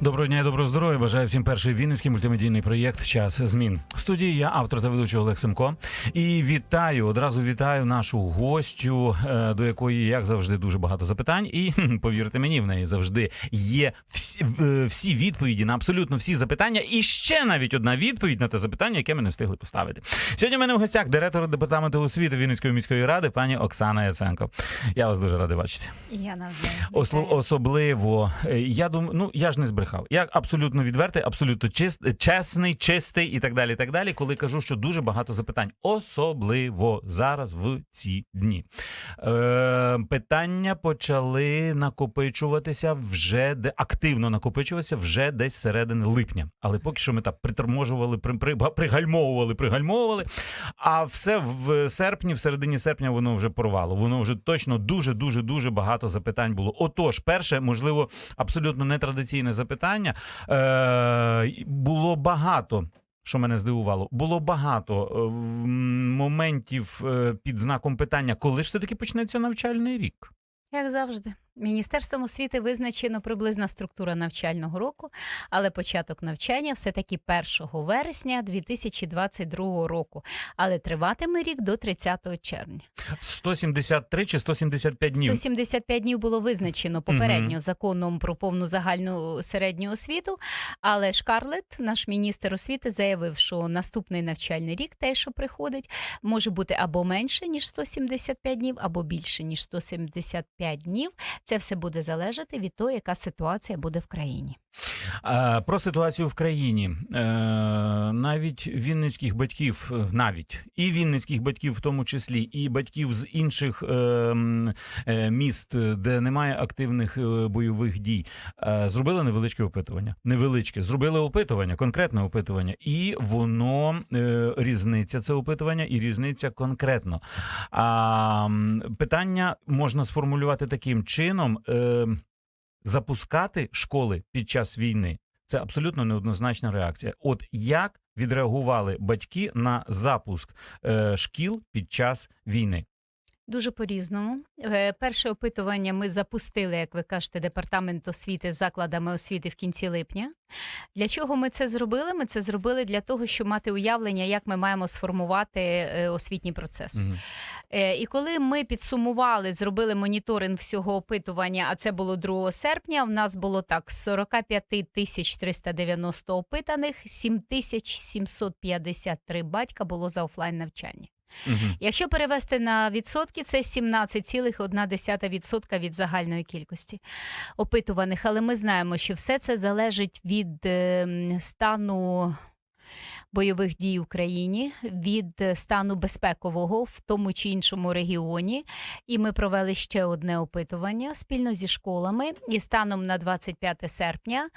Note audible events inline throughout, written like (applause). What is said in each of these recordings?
Доброго дня і доброго здоров'я. Бажаю всім перший вінницький мультимедійний проєкт Час змін. В студії я автор та ведучий Олег Семко. І вітаю одразу вітаю нашу гостю, е, до якої, як завжди, дуже багато запитань. І (laughs) повірте мені, в неї завжди є всі, е, всі відповіді на абсолютно всі запитання. І ще навіть одна відповідь на те запитання, яке ми не встигли поставити. Сьогодні в мене в гостях директор департаменту освіти Вінницької міської ради, пані Оксана Яценко. Я вас дуже радий бачити. Я навзаєм. Особливо, е, я думаю, ну я ж не збрехав. Я абсолютно відвертий, абсолютно чист, чесний, чистий і так далі. І так далі, коли кажу, що дуже багато запитань, особливо зараз в ці дні. Е, питання почали накопичуватися вже де активно накопичуватися вже десь середини липня. Але поки що ми так приторможували, при, при, пригальмовували, пригальмовували. А все в серпні, в середині серпня, воно вже порвало. Воно вже точно дуже, дуже, дуже багато запитань було. Отож, перше, можливо, абсолютно нетрадиційне запитання. Е, було багато. Що мене здивувало, було багато е, моментів е, під знаком питання, коли ж все таки почнеться навчальний рік. Як завжди, міністерством освіти визначено приблизна структура навчального року, але початок навчання все таки 1 вересня 2022 року. Але триватиме рік до 30 червня. 173 чи 175 днів. 175 днів було визначено попередньо законом про повну загальну середню освіту. Але Шкарлет, наш міністр освіти, заявив, що наступний навчальний рік, те, що приходить, може бути або менше ніж 175 днів, або більше ніж 175 днів. Це все буде залежати від того, яка ситуація буде в країні. Е, Про ситуацію в країні Е, навіть вінницьких батьків, е, навіть і вінницьких батьків, в тому числі, і батьків з інших міст, де немає активних бойових дій, зробили невеличке опитування. Невеличке зробили опитування, конкретне опитування, і воно різниця це опитування, і різниця конкретно. А питання можна сформулювати таким чином. Запускати школи під час війни це абсолютно неоднозначна реакція. От як відреагували батьки на запуск е, шкіл під час війни? Дуже по-різному. Е, Перше опитування ми запустили, як ви кажете, департамент освіти з закладами освіти в кінці липня. Для чого ми це зробили? Ми це зробили для того, щоб мати уявлення, як ми маємо сформувати е, освітній процес. Мгм. Е, І коли ми підсумували, зробили моніторинг всього опитування, а це було 2 серпня. В нас було так: з 45 тисяч 390 опитаних, 7 тисяч 753 батька було за офлайн навчання. Мгм. Якщо перевести на відсотки, це 17,1% від загальної кількості опитуваних. Але ми знаємо, що все це залежить від е, стану. Бойових дій в Україні від е, стану безпекового в тому чи іншому регіоні, і ми провели ще одне опитування спільно зі школами. І станом на 25 серпня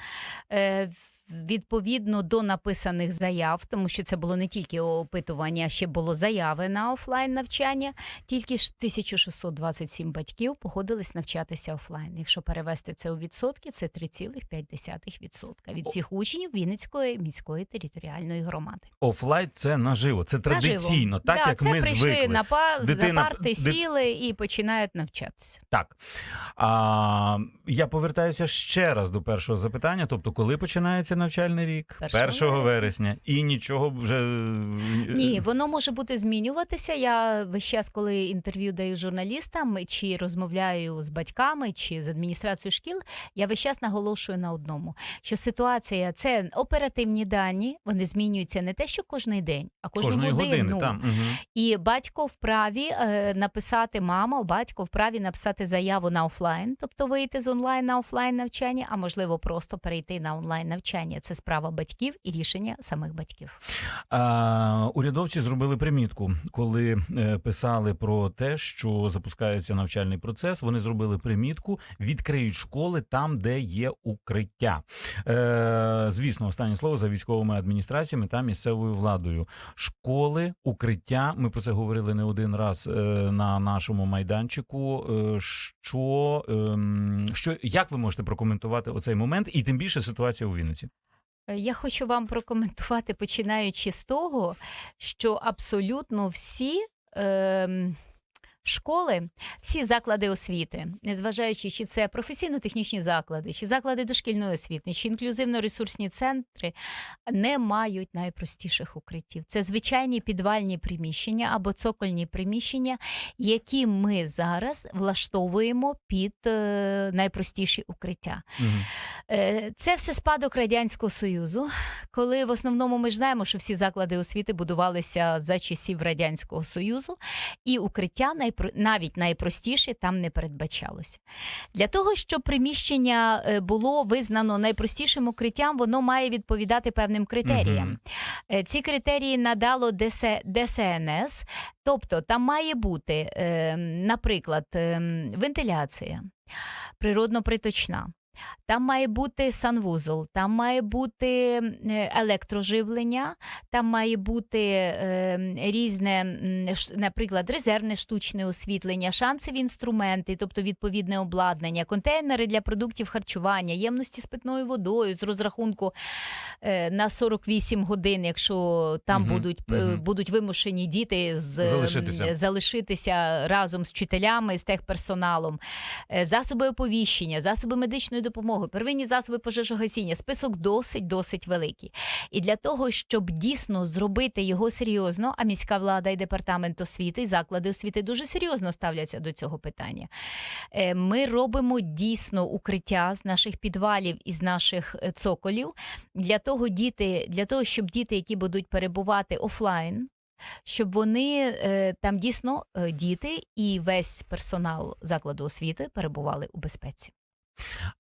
е, Відповідно до написаних заяв, тому що це було не тільки опитування, а ще було заяви на офлайн навчання. Тільки ж 1627 батьків погодились навчатися офлайн. Якщо перевести це у відсотки, це 3,5% від всіх учнів Вінницької міської територіальної громади. Офлайн це наживо, це традиційно, Наживо. так да, як це ми прийшли звикли. на па... Дитина- за парти, дит- сіли і починають навчатися. Так. А, я повертаюся ще раз до першого запитання. Тобто, коли починається навчальний рік? 1 вересня. вересня. І нічого вже. Ні, воно може бути змінюватися. Я весь час, коли інтерв'ю даю журналістам, чи розмовляю з батьками, чи з адміністрацією шкіл, я весь час наголошую на одному: що ситуація це оперативні дані, вони змінюються не те, що кожний день, а кожну Кожної годину. години. Там. Угу. І батько вправі е, написати мама, батько вправі написати заяву на офлайн, тобто вийти з онлайн на офлайн навчання, а можливо просто перейти на онлайн навчання. Це справа батьків і рішення самих батьків. А, урядовці зробили примітку, коли е, писали про те, що запускається навчальний процес. Вони зробили примітку, відкриють школи там, де є укриття. Е, звісно, останнє слово за військовими адміністраціями та місцевою владою. Школи, укриття. Ми про це говорили не один раз е, на нашому майданчику. Е, що, ем, що як ви можете прокоментувати оцей момент, і тим більше ситуація у Вінниці? Е, Я хочу вам прокоментувати, починаючи з того, що абсолютно всі. ем, Школи, всі заклади освіти, незважаючи, чи це професійно-технічні заклади, чи заклади дошкільної освіти, чи інклюзивно-ресурсні центри, не мають найпростіших укриттів. Це звичайні підвальні приміщення або цокольні приміщення, які ми зараз влаштовуємо під е, найпростіші укриття. Мгм. Е, Це все спадок Радянського Союзу, коли в основному ми ж знаємо, що всі заклади освіти будувалися за часів Радянського Союзу, і укриття навіть найпростіше там не передбачалося. Для того, щоб приміщення е, було визнано найпростішим укриттям, воно має відповідати певним критеріям. Е, Ці критерії надало ДС, ДСНС, тобто там має бути, е, наприклад, е, вентиляція, природно-приточна. Там має бути санвузол, там має бути е, електроживлення, там має бути е, різне, наприклад, резервне штучне освітлення, шансові інструменти, тобто відповідне обладнання, контейнери для продуктів харчування, ємності з питною водою з розрахунку е, на 48 годин, якщо там Мгм, будуть, мгм. будуть вимушені діти з, Залишитися. залишитися разом з вчителями, з техперсоналом, Е, засоби оповіщення, засоби медичної допомоги, первинні засоби пожежогасіння. Список досить досить великий. І для того, щоб дійсно зробити його серйозно, а міська влада і департамент освіти, і заклади освіти дуже серйозно ставляться до цього питання. е, Ми робимо дійсно укриття з наших підвалів і з наших е, цоколів для того, діти, для того, щоб діти, які будуть перебувати офлайн. Щоб вони е, там дійсно діти і весь персонал закладу освіти перебували у безпеці.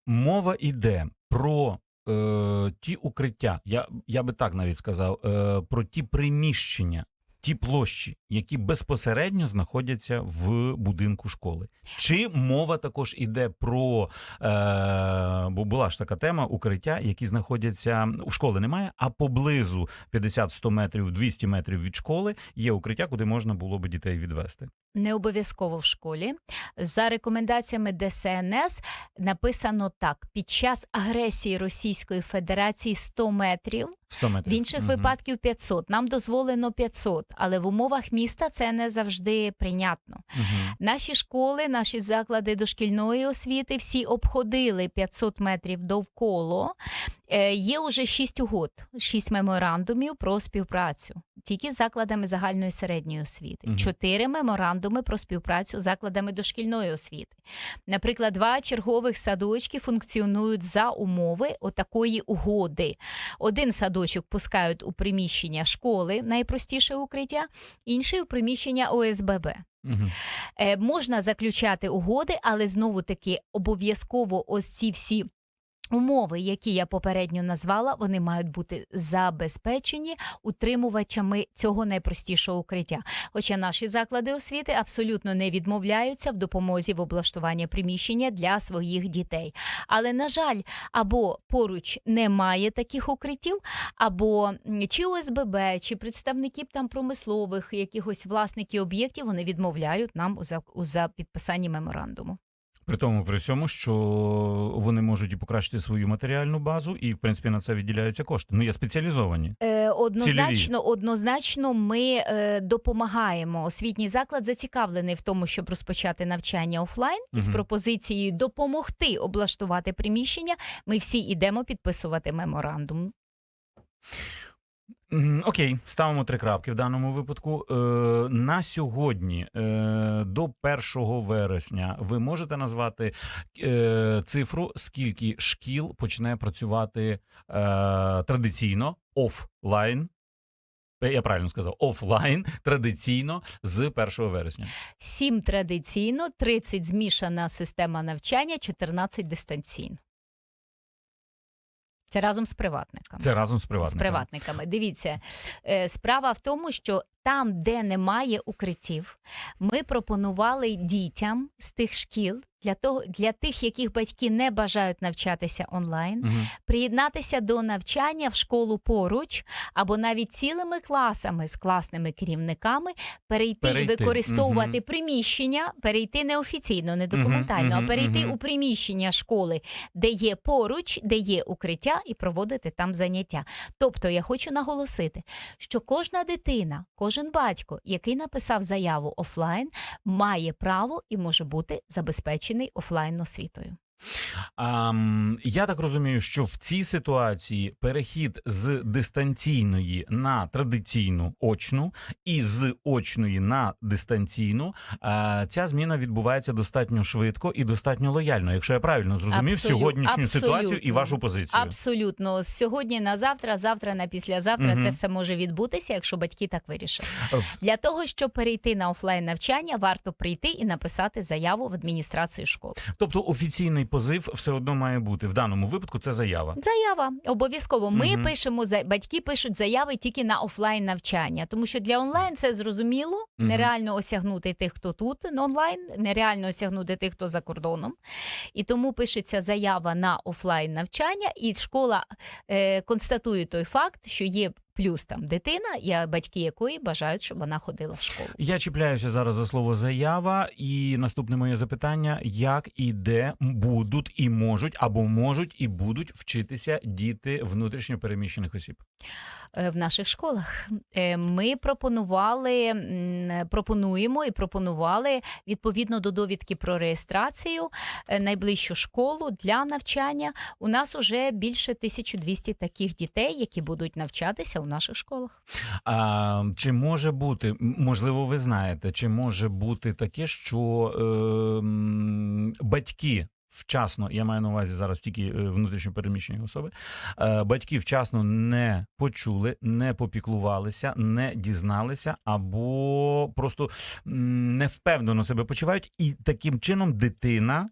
Мова йде про е, ті укриття, я, я би так навіть сказав, е, про ті приміщення, ті площі, які безпосередньо знаходяться в будинку школи. Чи мова також іде про, е, бо була ж така тема, укриття, які знаходяться у школи немає, а поблизу 50-100 метрів, 200 метрів від школи є укриття, куди можна було би дітей відвести. Не обов'язково в школі. За рекомендаціями ДСНС написано так: під час агресії Російської Федерації 100 метрів, 100 метрів. в інших Мгм. випадків 500. Нам дозволено 500, але в умовах міста це не завжди прийнятно. Мгм. Наші школи, наші заклади дошкільної освіти всі обходили 500 метрів довкола. Е, Є уже шість угод, шість меморандумів про співпрацю тільки з закладами загальної середньої освіти, чотири меморандуми про співпрацю з закладами дошкільної освіти. Наприклад, два чергових садочки функціонують за умови отакої угоди. Один садочок пускають у приміщення школи, найпростіше укриття, інший у приміщення ОСББ. Угу. Е, можна заключати угоди, але знову таки обов'язково ось ці всі. Умови, які я попередньо назвала, вони мають бути забезпечені утримувачами цього найпростішого укриття. Хоча наші заклади освіти абсолютно не відмовляються в допомозі в облаштуванні приміщення для своїх дітей. Але на жаль, або поруч немає таких укриттів, або чи ОСББ, чи представників там промислових якихось власників об'єктів вони відмовляють нам у за, підписанні меморандуму. При тому, при всьому, що вони можуть і покращити свою матеріальну базу, і в принципі на це відділяються кошти. Ну є спеціалізовані. Е, однозначно, однозначно, ми е, допомагаємо. Освітній заклад зацікавлений в тому, щоб розпочати навчання офлайн із Мгм. пропозицією допомогти облаштувати приміщення. Ми всі йдемо підписувати меморандум. Окей, ставимо три крапки в даному випадку. Е, на сьогодні, е, до 1 вересня, ви можете назвати е, цифру, скільки шкіл почне працювати е, традиційно офлайн. Е, Я правильно сказав, офлайн традиційно з 1 вересня. Сім традиційно, 30 змішана система навчання, 14 дистанційно. Це разом з приватниками. Це разом з приватниками. з приватниками. Дивіться, е, справа в тому, що там, де немає укриттів, ми пропонували дітям з тих шкіл, для того для тих, яких батьки не бажають навчатися онлайн, Мгм. приєднатися до навчання в школу поруч, або навіть цілими класами з класними керівниками перейти, Перейти, і використовувати мгм. приміщення, перейти не офіційно, не документально, мгм, а перейти мгм. у приміщення школи, де є поруч, де є укриття, і проводити там заняття. Тобто я хочу наголосити, що кожна дитина, кожен батько, який написав заяву офлайн, має право і може бути забезпечений офлайн освітою. Ам, я так розумію, що в цій ситуації перехід з дистанційної на традиційну очну і з очної на дистанційну, а, ця зміна відбувається достатньо швидко і достатньо лояльно, якщо я правильно зрозумів Абсолют- сьогоднішню ситуацію і вашу позицію. Абсолютно, з сьогодні на завтра, завтра на післязавтра Мгм. це все може відбутися, якщо батьки так вирішать. Для того щоб перейти на офлайн навчання, варто прийти і написати заяву в адміністрацію школи. Тобто офіційний позив все одно має бути. В даному випадку це заява. Заява обов'язково. Ми Мгм. пишемо батьки пишуть заяви тільки на офлайн навчання, тому що для онлайн це зрозуміло. Мгм. Нереально осягнути тих, хто тут на онлайн, нереально осягнути тих, хто за кордоном. І тому пишеться заява на офлайн навчання, і школа е, констатує той факт, що є плюс там дитина, і батьки якої бажають, щоб вона ходила в школу. Я чіпляюся зараз за слово заява, і наступне моє запитання: як і де будуть і можуть або можуть і будуть вчитися діти внутрішньо переміщених осіб? е, в наших школах. Е, Ми пропонували, пропонуємо і пропонували відповідно до довідки про реєстрацію е, найближчу школу для навчання. У нас уже більше 1200 таких дітей, які будуть навчатися у наших школах. А, чи може бути, можливо, ви знаєте, чи може бути таке, що е, батьки. Вчасно, я маю на увазі зараз тільки е, внутрішньо переміщені особи. е, Батьки вчасно не почули, не попіклувалися, не дізналися або просто невпевнено себе почувають, і таким чином дитина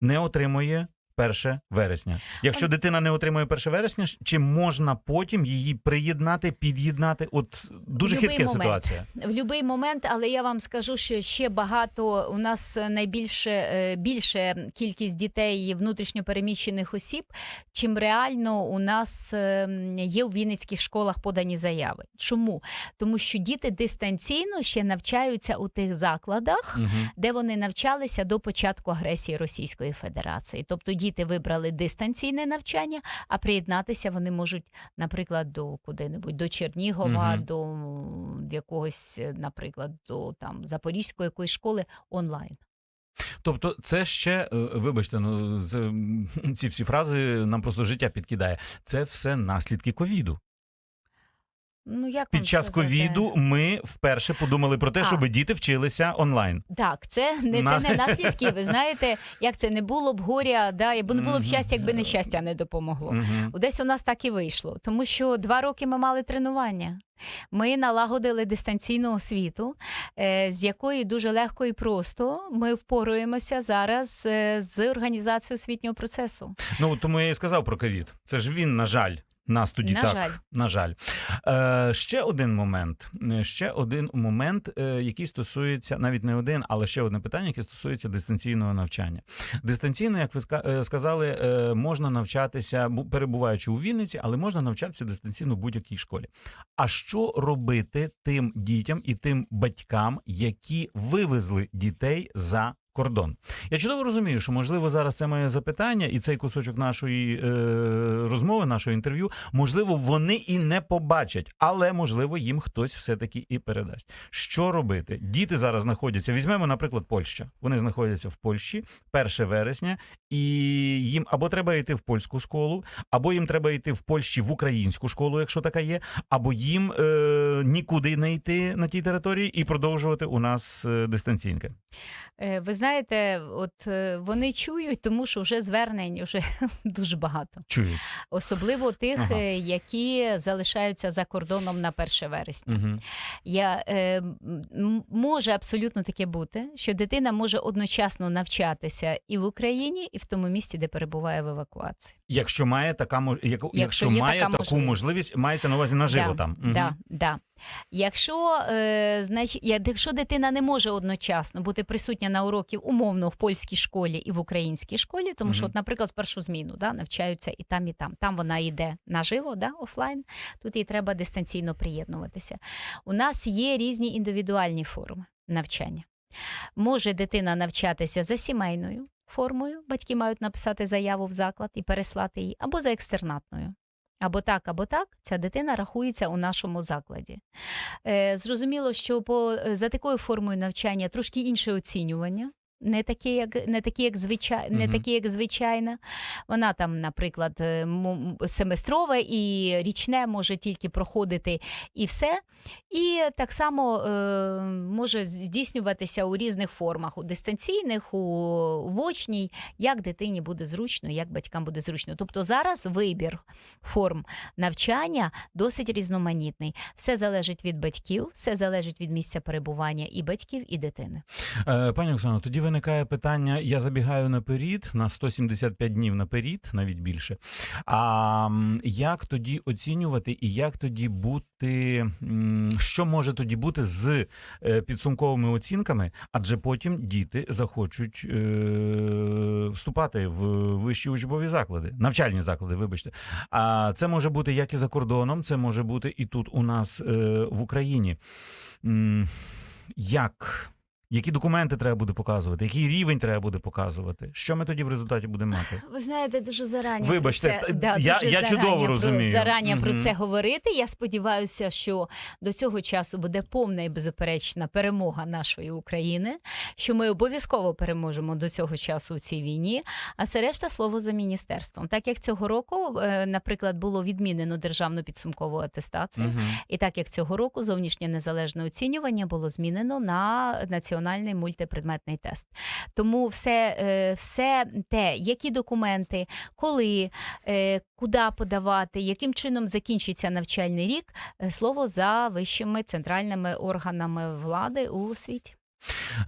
не отримує 1 вересня. Якщо дитина не отримує 1 вересня, чи можна потім її приєднати, під'єднати? От дуже хитка ситуація. В будь-який момент, але я вам скажу, що ще багато у нас найбільше е, більше кількість дітей внутрішньо переміщених осіб, чим реально у нас е, є у вінницьких школах подані заяви. Чому? Тому що діти дистанційно ще навчаються у тих закладах. Угу. Де вони навчалися до початку агресії Російської Федерації, тобто діти вибрали дистанційне навчання, а приєднатися вони можуть, наприклад, до куди-небудь до Чернігова, угу. до якогось, е, наприклад, до там Запорізької якоїсь школи онлайн. Тобто, це ще, е, вибачте, ну це, (laughs) ці всі фрази нам просто життя підкидає. Це все наслідки ковіду. Ну як Під час ковіду ми вперше подумали про те, А. щоб діти вчилися онлайн. Так, це не На- це не наслідки. Ви знаєте, як це не було б горя, да, бо не було б щастя, якби нещастя не допомогло. Десь у нас так і вийшло, тому що два роки ми мали тренування. Ми налагодили дистанційну освіту, е, з якої дуже легко і просто ми впоруємося зараз е, з організацією освітнього процесу. Ну тому я і сказав про ковід. Це ж він, на жаль. Нас тоді На так. жаль. На жаль. Е, ще один момент. Е, Ще один момент, е, який стосується навіть не один, але ще одне питання, яке стосується дистанційного навчання. Дистанційно, як ви е, сказали, е, можна навчатися, перебуваючи у Вінниці, але можна навчатися дистанційно в будь-якій школі. А що робити тим дітям і тим батькам, які вивезли дітей за кордон? Я чудово розумію, що можливо зараз це моє запитання, і цей кусочок нашої е, розмови, нашого інтерв'ю, можливо, вони і не побачать, але можливо їм хтось все-таки і передасть. Що робити? Діти зараз знаходяться. Візьмемо, наприклад, Польща. Вони знаходяться в Польщі 1 вересня, і їм або треба йти в польську школу, або їм треба йти в Польщі в українську школу, якщо така є, або їм е, нікуди не йти на тій території і продовжувати у нас е, дистанційнки. Е, Ви знаєте, от е, вони чують, тому що вже звернень вже (laughs) дуже багато, Чують. особливо тих, Ага. е, які залишаються за кордоном на 1 вересня. Угу. Я, е, може абсолютно таке бути, що дитина може одночасно навчатися і в Україні, і в тому місці, де перебуває в евакуації. Якщо має така мож- яку- якщо, має така таку можливість. можливість, мається на увазі наживо да, там. Мгм. Да, да. Якщо, е, значить, якщо дитина не може одночасно бути присутня на уроків умовно в польській школі і в українській школі, тому що, от, наприклад, першу зміну да, навчаються і там, і там. Там вона йде наживо, да, офлайн, тут їй треба дистанційно приєднуватися. У нас є різні індивідуальні форми навчання. Може дитина навчатися за сімейною формою, батьки мають написати заяву в заклад і переслати її, або за екстернатною. Або так, або так, ця дитина рахується у нашому закладі. Е, зрозуміло, що по, за такою формою навчання трошки інше оцінювання. Не такі, як не такі, як звичай, не такі, як звичайна. Вона там, наприклад, е, семестрове і річне може тільки проходити і все. І так само е, може здійснюватися у різних формах: у дистанційних, у вочній, як дитині буде зручно, як батькам буде зручно. Тобто зараз вибір форм навчання досить різноманітний. Все залежить від батьків, все залежить від місця перебування і батьків, і дитини. Е, Пані Оксано, тоді виникає питання: я забігаю наперед на 175 днів наперед, навіть більше. А як тоді оцінювати і як тоді бути, що може тоді бути з е, підсумковими оцінками? Адже потім діти захочуть е, вступати в вищі учбові заклади, навчальні заклади, вибачте. А це може бути як і за кордоном, це може бути і тут у нас е, в Україні. Як? Які документи треба буде показувати? Який рівень треба буде показувати? Що ми тоді в результаті будемо мати? Ви знаєте, дуже зарані Вибачте, про це, да, я- дуже я чудово зарані розумію. Про, зарані про це говорити. Я сподіваюся, що до цього часу буде повна і беззаперечна перемога нашої України, що ми обов'язково переможемо до цього часу у цій війні. А це решта слово за міністерством. Так як цього року, е, наприклад, було відмінено державну підсумкову атестацію. Мгм. І так як цього року зовнішнє незалежне оцінювання було змінено на національний мультипредметний тест. Тому все, е, все те, які документи, коли, е, куди подавати, яким чином закінчиться навчальний рік, е, слово за вищими центральними органами влади у світі.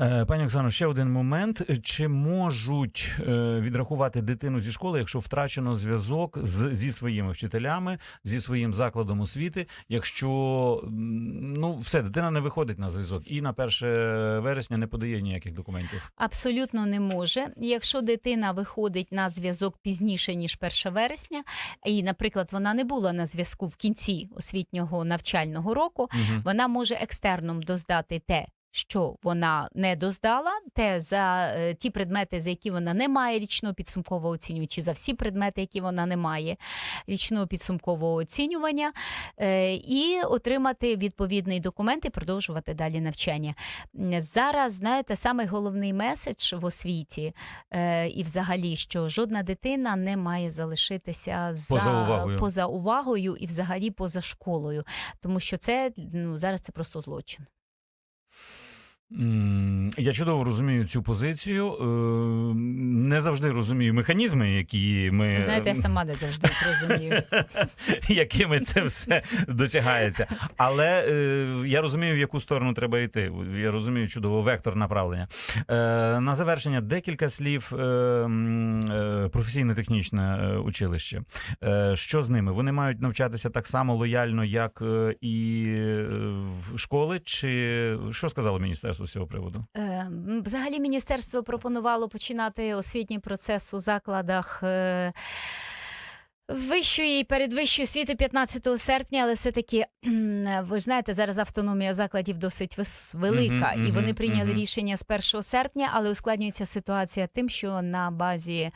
Е, Пані Оксано, ще один момент. Чи можуть е, відрахувати дитину зі школи, якщо втрачено зв'язок з, зі своїми вчителями, зі своїм закладом освіти, якщо ну все, дитина не виходить на зв'язок і на 1 вересня не подає ніяких документів? Абсолютно не може. Якщо дитина виходить на зв'язок пізніше ніж 1 вересня, і, наприклад, вона не була на зв'язку в кінці освітнього навчального року, Мгм. вона може екстерном доздати те. Що вона не доздала, те за е, ті предмети, за які вона не має річного підсумкового оцінювання, чи за всі предмети, які вона не має річного підсумкового оцінювання, е, і отримати відповідний документ і продовжувати далі навчання. Зараз, знаєте, самий головний меседж в освіті е, і взагалі, що жодна дитина не має залишитися за, Поза увагою. поза увагою і взагалі поза школою, тому що це ну, зараз це просто злочин. Я чудово розумію цю позицію. е, Не завжди розумію механізми, які ми знаєте, я сама не завжди розумію. (laughs) якими це все досягається. Але е, я розумію, в яку сторону треба йти. Я розумію чудово вектор направлення. Е, на завершення декілька слів е, е, професійно-технічне е, училище. Е, що з ними? Вони мають навчатися так само лояльно, як е, і е, в школи, чи що сказало міністерство з цього приводу? Е, Взагалі міністерство пропонувало починати освітній процес у закладах. е, Вищої і передвищої освіти 15 серпня, але все-таки ви ж знаєте, зараз автономія закладів досить велика, Мгм, і вони прийняли мгм. рішення з 1 серпня, але ускладнюється ситуація тим, що на базі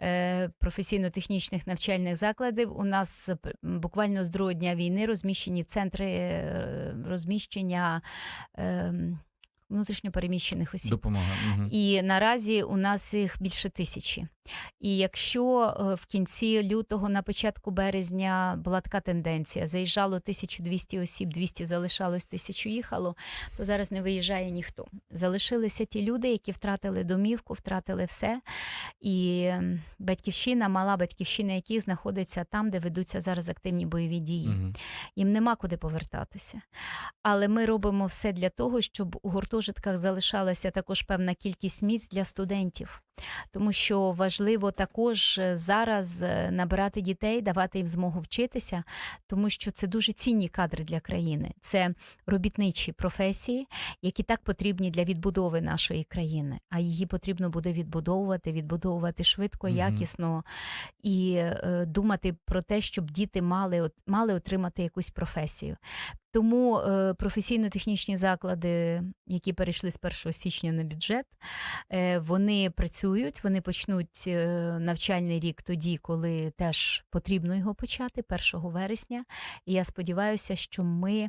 е, професійно-технічних навчальних закладів у нас буквально з другого дня війни розміщені центри е, розміщення. Е, Внутрішньопереміщених осіб. Допомога. Мгм. І наразі у нас їх більше тисячі. І якщо е, в кінці лютого, на початку березня була така тенденція: заїжджало 1200 осіб, 200 залишалось, 1000 їхало, то зараз не виїжджає ніхто. Залишилися ті люди, які втратили домівку, втратили все. І батьківщина, мала батьківщина, яких знаходиться там, де ведуться зараз активні бойові дії Мгм. їм нема куди повертатися. Але ми робимо все для того, щоб у гуртожитках залишалася також певна кількість місць для студентів. Тому що важливо також е, зараз е, набирати дітей, давати їм змогу вчитися, тому що це дуже цінні кадри для країни. Це робітничі професії, які так потрібні для відбудови нашої країни. А її потрібно буде відбудовувати, відбудовувати швидко, Мгм. якісно і е, думати про те, щоб діти мали, от- мали отримати якусь професію. Тому е, професійно-технічні заклади, які перейшли з 1 січня на бюджет, е, вони працюють, вони почнуть е, навчальний рік тоді, коли теж потрібно його почати, 1 вересня. І я сподіваюся, що ми.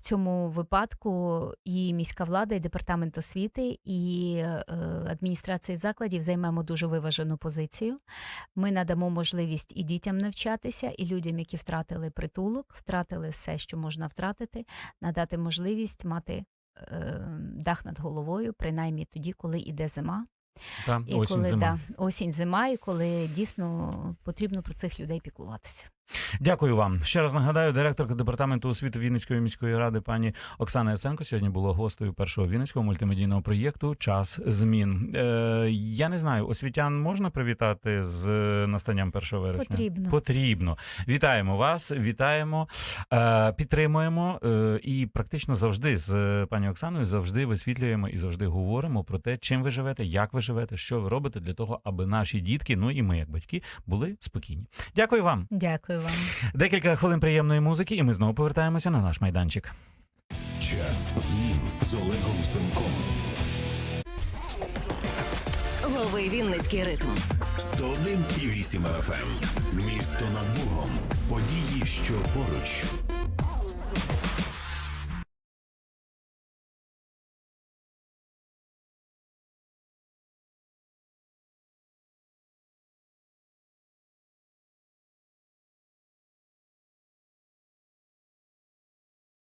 В цьому випадку і міська влада, і департамент освіти, і е, адміністрація закладів займемо дуже виважену позицію. Ми надамо можливість і дітям навчатися, і людям, які втратили притулок, втратили все, що можна втратити, надати можливість мати е, дах над головою, принаймні тоді, коли йде зима. Та, І осінь коли зима. Да, осінь зима, і коли дійсно потрібно про цих людей піклуватися. Дякую вам. Ще раз нагадаю, директорка департаменту освіти Вінницької міської ради пані Оксана Яценко сьогодні була гостею першого вінницького мультимедійного проєкту Час змін. Е, я не знаю, освітян можна привітати з настанням 1 вересня? Потрібно. Потрібно. Вітаємо вас, вітаємо, е, підтримуємо е, і практично завжди з пані Оксаною завжди висвітлюємо і завжди говоримо про те, чим ви живете, як ви живете, що ви робите для того, аби наші дітки, ну і ми, як батьки, були спокійні. Дякую вам. Дякую вам. Декілька хвилин приємної музики, і ми знову повертаємося на наш майданчик. Час змін з Олегом Семком. Новий Вінницький ритм. 101,8 FM. Місто над Богом. Події, що поруч.